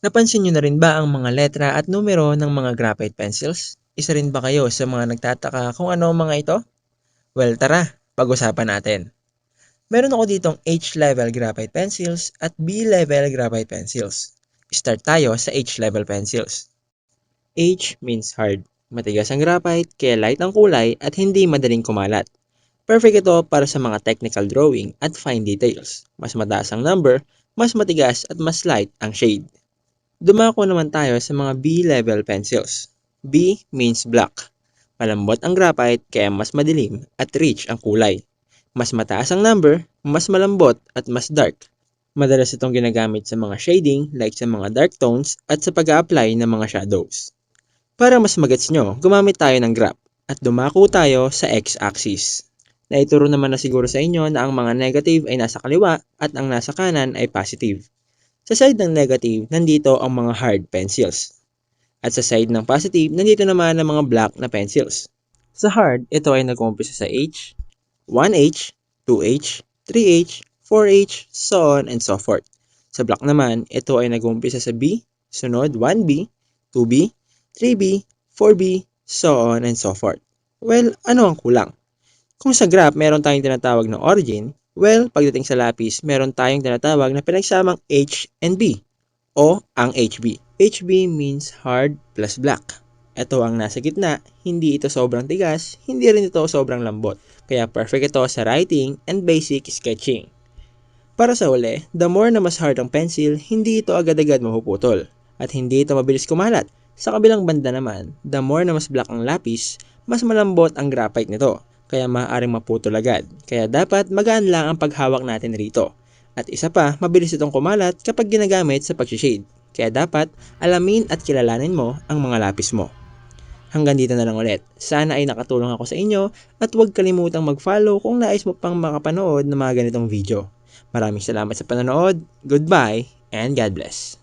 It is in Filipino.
Napansin niyo na rin ba ang mga letra at numero ng mga graphite pencils? Isa rin ba kayo sa mga nagtataka kung ano ang mga ito? Well, tara, pag-usapan natin. Meron ako ditong H-level graphite pencils at B-level graphite pencils. Start tayo sa H-level pencils. H means hard. Matigas ang graphite, kaya light ang kulay at hindi madaling kumalat. Perfect ito para sa mga technical drawing at fine details. Mas mataas ang number, mas matigas at mas light ang shade. Dumako naman tayo sa mga B-level pencils. B means black. Malambot ang graphite kaya mas madilim at rich ang kulay. Mas mataas ang number, mas malambot at mas dark. Madalas itong ginagamit sa mga shading like sa mga dark tones at sa pag apply ng mga shadows. Para mas magets nyo, gumamit tayo ng graph at dumako tayo sa x-axis. Naituro naman na siguro sa inyo na ang mga negative ay nasa kaliwa at ang nasa kanan ay positive. Sa side ng negative, nandito ang mga hard pencils. At sa side ng positive, nandito naman ang mga black na pencils. Sa hard, ito ay nag-umpisa sa H, 1H, 2H, 3H, 4H, so on and so forth. Sa black naman, ito ay nag-umpisa sa B, sunod 1B, 2B, 3B, 4B, so on and so forth. Well, ano ang kulang? Kung sa graph meron tayong tinatawag na origin, well, pagdating sa lapis, meron tayong tinatawag na pinagsamang H and B o ang HB. HB means hard plus black. Ito ang nasa gitna, hindi ito sobrang tigas, hindi rin ito sobrang lambot. Kaya perfect ito sa writing and basic sketching. Para sa uli, the more na mas hard ang pencil, hindi ito agad-agad mapuputol. At hindi ito mabilis kumalat. Sa kabilang banda naman, the more na mas black ang lapis, mas malambot ang graphite nito kaya maaaring maputol agad. Kaya dapat magaan lang ang paghawak natin rito. At isa pa, mabilis itong kumalat kapag ginagamit sa pag-shade. Kaya dapat alamin at kilalanin mo ang mga lapis mo. Hanggang dito na lang ulit. Sana ay nakatulong ako sa inyo at huwag kalimutang mag-follow kung nais mo pang makapanood ng mga ganitong video. Maraming salamat sa panonood, goodbye, and God bless.